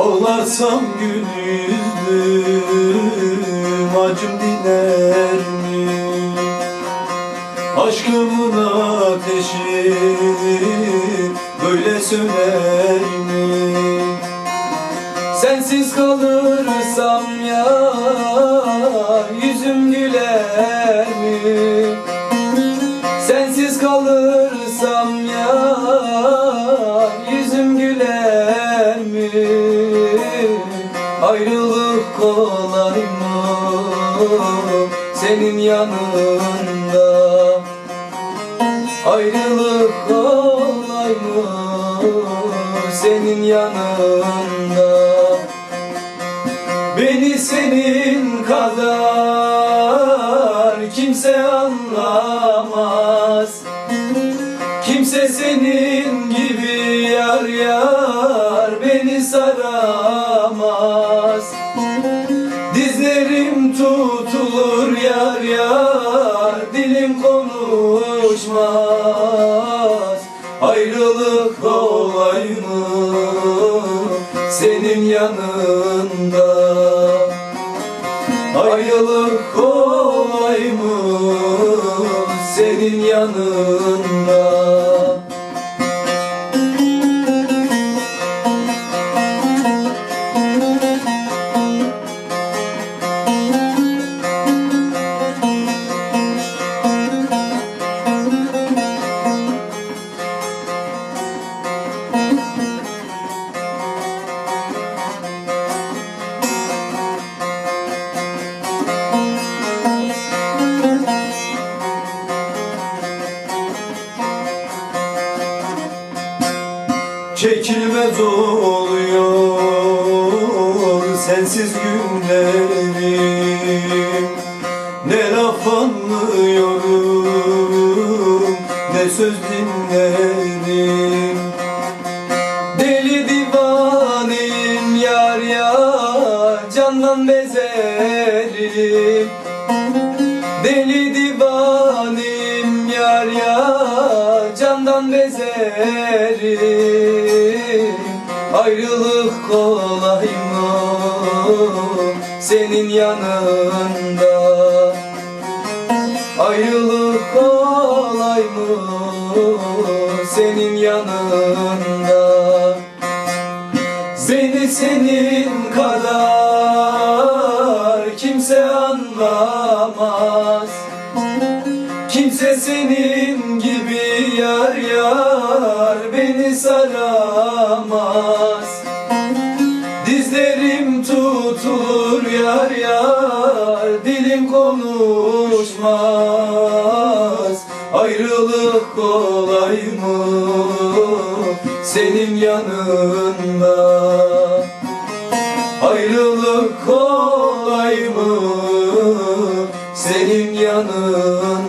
Ağlarsam gül acım diner mi? Aşkımın ateşi böyle söner mi? Sensiz kalırsam ya Ayrılık kolay mı senin yanında? Ayrılık kolay mı senin yanında? Beni senin kadar kimse anlamaz Kimse senin gibi yar yar beni saramaz yar yar dilim konuşmaz. Ayrılık kolay mı senin yanında? Ayrılık kolay mı senin yanında Çekilmez oluyor sensiz günlerim bezerim Deli divaneyim yar ya candan bezerim. Ayrılık kolay mı? Senin yanında. Ayrılık kolay mı? Senin yanında. Beni senin kadar kimse anlamaz. Kimse senin gibi yar yar beni saramaz. Dizlerim tutulur yar yar dilim konuşmaz. Ayrılık kolay mı senin yanında? Ayrılık kolay mı senin yanında